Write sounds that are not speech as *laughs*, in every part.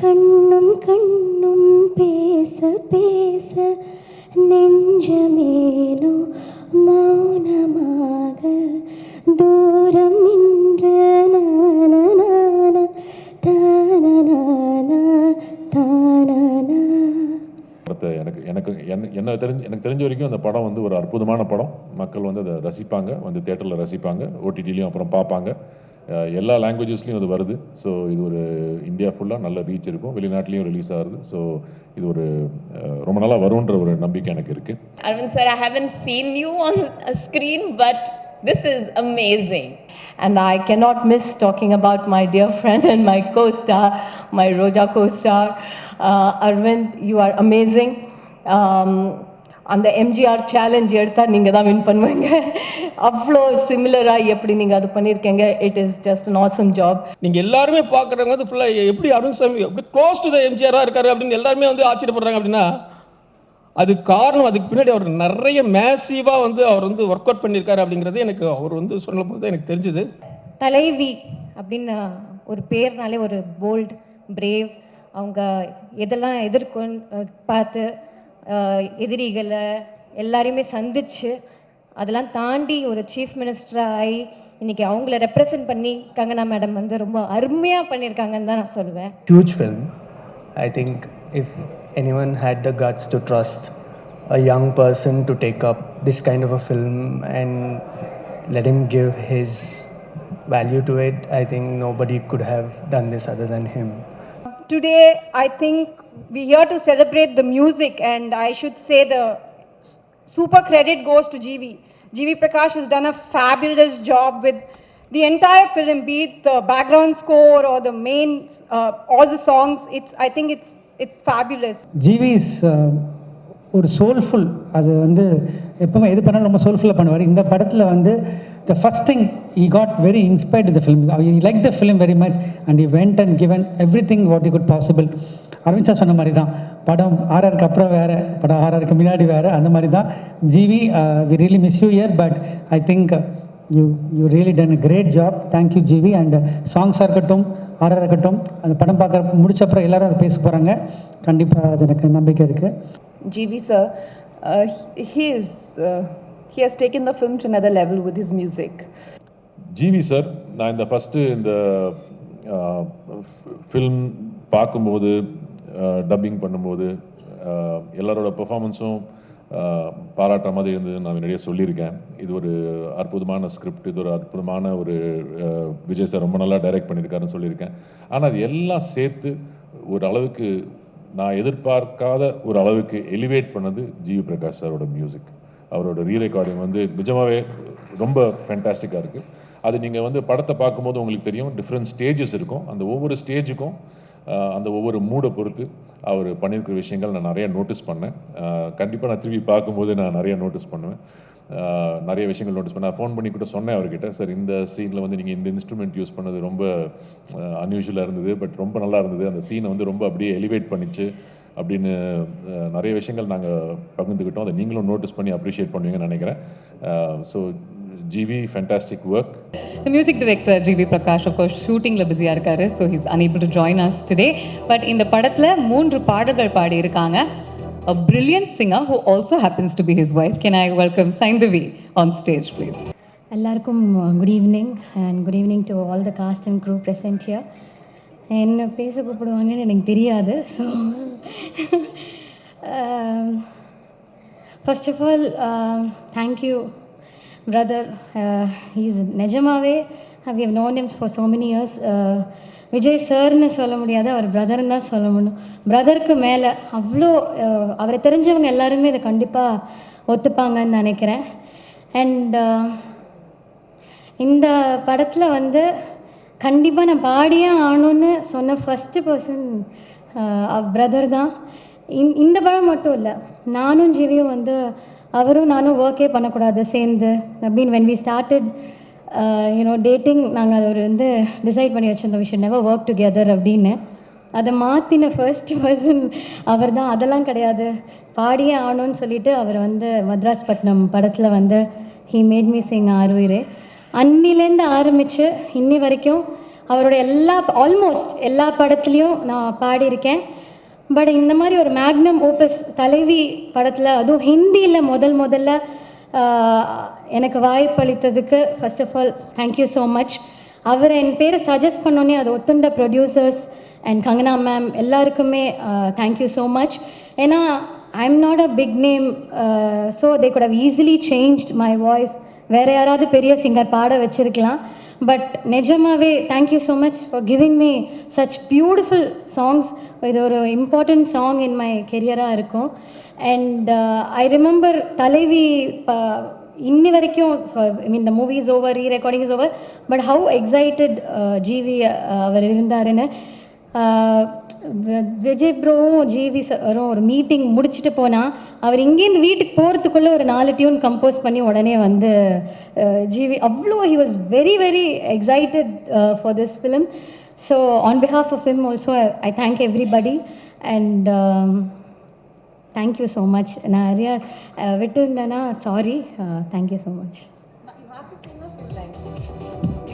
கண்ணும் கண்ணும் பேச பேச நெஞ்சமேனோ மௌனமாக தூரம் நின்று நான தான தான எனக்கு எனக்கு என்ன என்ன தெரிஞ்சு எனக்கு தெரிஞ்ச வரைக்கும் அந்த படம் வந்து ஒரு அற்புதமான படம். மக்கள் வந்து அதை ரசிப்பாங்க வந்து தேட்டரில் ரசிப்பாங்க ஓடிடிலையும் அப்புறம் பார்ப்பாங்க. எல்லா லாங்குவேஜஸ்லேயும் அது வருது ஸோ இது ஒரு இந்தியா ஃபுல்லாக நல்ல ரீச் இருக்கும் வெளிநாட்டிலையும் ரிலீஸ் ஆகுது ஸோ இது ஒரு ரொம்ப நாளாக வரும்ன்ற ஒரு நம்பிக்கை எனக்கு இருக்குது Aravind sir I haven't seen you on screen but this is amazing and I cannot miss talking about my dear friend and my co star, my Roja co star. Uh, Arvind, அந்த MGR challenge எடுத்தால் நீங்கள் தான் win பண்ணுவீங்க. அவ்வளோ சிமிலராக எப்படி நீங்கள் அது பண்ணியிருக்கீங்க it is just an awesome job நீங்கள் எல்லாருமே பார்க்குறவங்க வந்து ஃபுல்லாக எப்படி அருண் சாமி எப்படி க்ளோஸ் டு த எம்ஜிஆராக இருக்காரு அப்படின்னு எல்லாருமே வந்து ஆச்சரியப்படுறாங்க அப்படின்னா அது காரணம் அதுக்கு பின்னாடி அவர் நிறைய மேசிவாக வந்து அவர் வந்து ஒர்க் அவுட் பண்ணியிருக்காரு அப்படிங்கிறது எனக்கு அவர் வந்து சொல்லும் போது எனக்கு தெரிஞ்சுது. தலைவி அப்படின்னு ஒரு பேர்னாலே ஒரு போல்ட் பிரேவ் அவங்க எதெல்லாம் எதிர்கொண்டு பார்த்து எதிரிகளை எல்லாரையுமே சந்திச்சு அதெல்லாம் தாண்டி ஒரு சீஃப் மினிஸ்டராக ஆகி இன்னைக்கு அவங்கள ரெப்ரசன்ட் பண்ணி கங்கனா மேடம் வந்து ரொம்ப அருமையாக பண்ணியிருக்காங்கன்னு தான் நான் சொல்லுவேன் huge film. I think if anyone had the guts to trust a young person to take up this kind of a film and let him give his value to it, I think nobody could have done this other than him. Today, I think we're here to celebrate the music, and I should say the super credit goes to GV. GV Prakash has done a fabulous job with the entire film, be it the background score or the main, uh, all the songs. It's, I think it's, it's fabulous. GV is ஒரு soulful அது வந்து எப்பவுமே எது பண்ணாலும் ரொம்ப சோல்ஃபுல்லாக பண்ணுவார் இந்த படத்தில் வந்து the first thing I got very inspired the film I like the film very much and I went and given everything what you could possible Aravind sir சொன்ன மாதிரி தான் படம் ஆர்ஆருக்கு அப்புறம் வேறு படம் ஆர்ஆருக்கு முன்னாடி வேறு அந்த மாதிரி தான் GV we really miss you year but I think you you really done a great job thank you GV and சாங்ஸாக இருக்கட்டும் ஆர்ஆர் இருக்கட்டும் அந்த படம் பார்க்குற முடிச்ச அப்புறம் எல்லாரும் அதை பேச போகிறாங்க கண்டிப்பாக அது எனக்கு நம்பிக்கை இருக்குது uh, he, he is uh, he has taken the film to another level with his music. GV sir நான் இந்த ஃபஸ்ட்டு இந்த ஃபில்ம் பார்க்கும்போது டப்பிங் பண்ணும்போது எல்லாரோட பெர்ஃபார்மன்ஸும் பாராட்டுற மாதிரி இருந்தது நான் நிறைய சொல்லியிருக்கேன். இது ஒரு அற்புதமான ஸ்கிரிப்ட் இது ஒரு அற்புதமான ஒரு விஜய் சார் ரொம்ப நல்லா டைரக்ட் பண்ணியிருக்காருன்னு சொல்லியிருக்கேன். ஆனால் அது எல்லாம் சேர்த்து ஒரு அளவுக்கு நான் எதிர்பார்க்காத ஒரு அளவுக்கு எலிவேட் பண்ணது ஜிவி பிரகாஷ் சாரோட மியூசிக் அவரோட ரீ ரெக்கார்டிங் வந்து நிஜமாகவே ரொம்ப ஃபேண்டாஸ்டிக்காக இருக்குது அது நீங்கள் வந்து படத்தை பார்க்கும்போது உங்களுக்கு தெரியும் டிஃப்ரெண்ட் ஸ்டேஜஸ் இருக்கும். அந்த ஒவ்வொரு ஸ்டேஜுக்கும் அந்த ஒவ்வொரு மூடை பொறுத்து அவர் பண்ணியிருக்கிற விஷயங்கள் நான் நிறையா நோட்டீஸ் பண்ணேன். கண்டிப்பாக நான் திரும்பி பார்க்கும்போது நான் நிறைய நோட்டீஸ் பண்ணுவேன். நிறைய விஷயங்கள் நோட்டீஸ் பண்ணேன். ஃபோன் பண்ணி கூட சொன்னேன் அவர்கிட்ட சார் இந்த சீனில் வந்து நீங்கள் இந்த இன்ஸ்ட்ருமெண்ட் யூஸ் பண்ணது ரொம்ப அன்யூஷுவலாக இருந்தது பட் ரொம்ப நல்லா இருந்தது. அந்த சீனை வந்து ரொம்ப அப்படியே எலிவேட் பண்ணிச்சு அப்படின்னு நிறைய விஷயங்கள் நாங்கள் பகிர்ந்துக்கிட்டோம் அதை நீங்களும் நோட்டீஸ் பண்ணி அப்ரிஷியேட் பண்ணுவீங்கன்னு நினைக்கிறேன். So GV fantastic work The music director GV Prakash, of course, ஷூட்டிங்கில் பிஸியாக இருக்காரு so he's unable to join us today. But இந்த படத்தில் மூன்று பாடல்கள் பாடியிருக்காங்க a brilliant singer who also happens to be his wife. Can I welcome Saindavi on stage, please? எல்லாருக்கும் good evening and good evening to all the cast and crew present here என்ன பேச கூப்பிடுவாங்கன்னு எனக்கு தெரியாது so first of all thank you brother is uh, நிஜமாவே how you known names for so many years Vijay சார்னு சொல்ல முடியாது அவர் பிரதர்னு தான் சொல்ல முடியும். பிரதருக்கு மேலே அவ்வளோ uh, அவரை தெரிஞ்சவங்க எல்லாருமே இதை கண்டிப்பாக ஒத்துப்பாங்கன்னு நினைக்கிறேன். அண்ட் uh, இந்த படத்தில் வந்து கண்டிப்பாக நான் பாடியே ஆகணும்னு சொன்ன ஃபஸ்ட்டு பர்சன் பிரதர் தான். இந்த படம் மட்டும் இல்லை நானும் ஜிவியும் வந்து அவரும் நானும் ஒர்க்கே பண்ணக்கூடாது சேர்ந்து அப்படின்னு when we started you know dating நாங்கள் அது ஒரு வந்து டிசைட் பண்ணி வச்சுருந்தோம். விஷயம் நெவர் ஒர்க் டுகெதர் அப்படின்னு. அதை மாற்றின ஃபர்ஸ்ட் பர்சன் அவர் தான் அதெல்லாம் கிடையாது. பாடியே ஆகணும்னு சொல்லிட்டு அவர் வந்து மத்ராஸ் பட்டினம் படத்தில் வந்து he made me sing Aaruyire அன்னிலேருந்து ஆரம்பித்து இன்னி வரைக்கும் அவரோட எல்லா ஆல்மோஸ்ட் எல்லா படத்துலேயும் நான் பாடியிருக்கேன். பட் இந்த மாதிரி ஒரு மேக்னம் ஓப்பஸ் தலைவி படத்தில் அதுவும் ஹிந்தியில் முதல் முதல்ல எனக்கு வாய்ப்பளித்ததுக்கு first of all thank you so much அவர் என் பேரை சஜஸ்ட் பண்ணோன்னே அது ஒத்துண்ட ப்ரொடியூசர்ஸ் அண்ட் கங்கனா மேம் எல்லாருக்குமே தேங்க்யூ ஸோ மச் ஏன்னா I am not a big name so they could have easily changed my voice வேறு யாராவது பெரிய சிங்கர் பாட வச்சுருக்கலாம். பட் நிஜமாவே thank you so much for giving me such beautiful songs இது ஒரு இம்பார்ட்டண்ட் சாங் இன் மை கெரியராக இருக்கும். அண்ட் ஐ ரிமெம்பர் தலைவி ப- இன்னி வரைக்கும் I mean the movie is over re recording is over but how excited GV அவர் இருந்தாருன்னு Vijay ப்ரோவும் GV சாரும் ஒரு மீட்டிங் முடிச்சுட்டு போனால் அவர் இங்கேருந்து வீட்டுக்கு போகிறதுக்குள்ளே ஒரு நாலு டியூன் கம்போஸ் பண்ணி உடனே வந்து ஜிவி அவ்வளோ he was very very excited for this film so on behalf of film also I thank everybody and thank you so much நான் நிறையா விட்டு இருந்தேன்னா சாரி தேங்க்யூ ஸோ மச்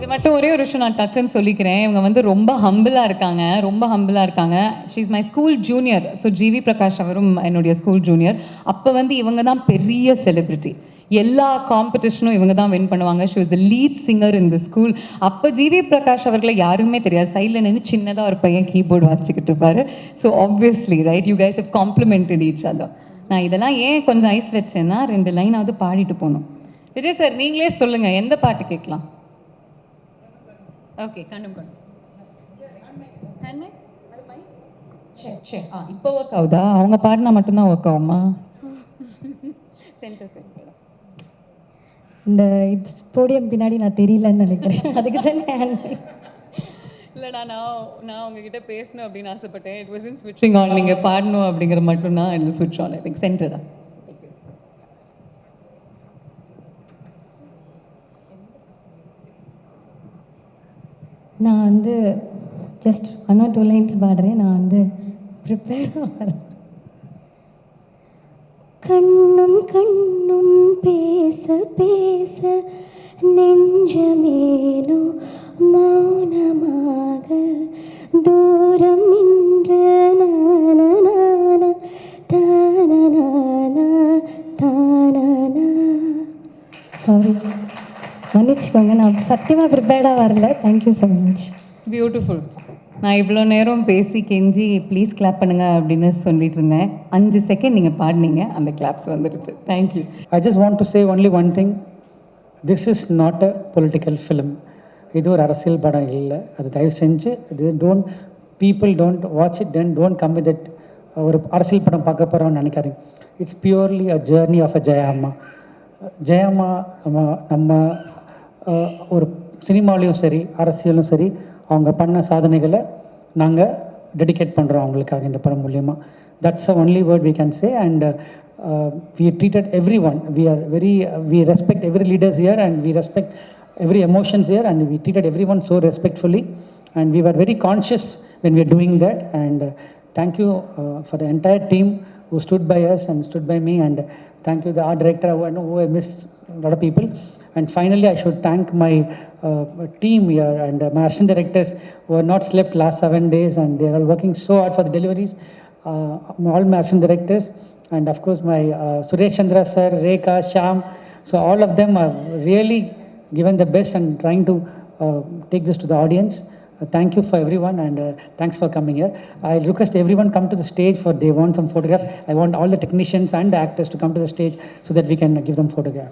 இது மட்டும் ஒரே ஒரு விஷயம் நான் டக்குன்னு சொல்லிக்கிறேன். இவங்க வந்து ரொம்ப ஹம்பிளாக இருக்காங்க. ரொம்ப ஹம்பிளாக இருக்காங்க. She is my school junior so GV Prakash அவரும் என்னுடைய ஸ்கூல் ஜூனியர் அப்போ வந்து இவங்க தான் பெரிய செலிப்ரிட்டி எல்லா காம்படிஷனும் இவங்க தான் வின் பண்ணுவாங்க. She was the lead singer in the school அப்போ ஜிவி பிரகாஷ் அவர்களை யாருமே தெரியாது. சைடில் நின்று சின்னதாக ஒரு பையன் கீபோர்டு வாசிச்சுக்கிட்டு இருப்பாரு. So obviously right you guys how complemented each other நான் இதெல்லாம் ஏன் கொஞ்சம் ஐஸ் வச்சேன்னா ரெண்டு லைனாவது பாடிட்டு போகணும். விஜய் சார் நீங்களே சொல்லுங்கள் எந்த பாட்டு கேட்கலாம்? ஓகே கண்ணும் கண்ணும் சரி சரி ஆ இப்போ ஒர்க் ஆகுதா? அவங்க பாடினா மட்டும்தான் ஒர்க் ஆகுமா? சென்டர் சென்டர் இந்த போடியம் பின்னாடி நான் தெரியலன்னு நினைக்கிறேன். *laughs* அதுக்கு தானே இல்லைடா நான் நான் உங்ககிட்ட பேசணும் அப்படின்னு ஆசைப்பட்டேன். இட் வாஸ் இன் ஸ்விட்சிங் ஆன் நீங்கள் பாடணும் அப்படிங்கிற மட்டும்தான் ஸ்விட்ச் ஆன் ஐ திங்க் சென்டர் நான் வந்து just one or two lines பாடுறேன். நான் வந்து ப்ரிப்பேர் கண்ணும் கண்ணும் பேச பேச நெஞ்ச மன்னிச்சுக்கோங்க நான் சத்தியமாக ப்ரிப்பேர்டாக வரல. தேங்க்யூ ஸோ மச் பியூட்டிஃபுல் நான் இவ்வளோ நேரம் பேசி கெஞ்சி ப்ளீஸ் கிளாப் பண்ணுங்க அப்படின்னு சொல்லிட்டு இருந்தேன். அஞ்சு செகண்ட் நீங்கள் பாடினீங்க. அந்த கிளாப்ஸ் வந்துடுச்சு. Thank you I just want to say only one thing. This is not a political film. இது ஒரு அரசியல் படம் இல்லை. அது தயவு செஞ்சு இது don't people don't watch it then don't come with it ஒரு அரசியல் படம் பார்க்க போகிறோம்னு நினைக்காதீங்க. It's purely a journey of a Jayamma Jayamma நம்ம ஒரு சினிமாலேயும் சரி அரசியலும் சரி அவங்க பண்ண சாதனைகளை நாங்கள் டெடிகேட் பண்ணுறோம் அவங்களுக்காக இந்த படம் மூலியமாக that's a only word we can say and we treated every one we are very we respect every leaders year and we respect every emotions year and we treated every one so respectfully and we are very conscious when we are doing that and thank you for the entire team who stood by us and stood by me and thank you the art director who I know who I missed a lot of people and finally I should thank my uh, team here and uh, my assistant directors who have not slept last seven days and they are all working so hard for the deliveries uh, all my assistant directors and of course my uh, Suresh Chandra sir, Rekha, Sham. So all of them are really given the best and trying to uh, take this to the audience. Uh, thank you for everyone and uh, thanks for coming here. I request everyone come to the stage for they want some photograph. I want all the technicians and the actors to come to the stage so that we can give them photograph.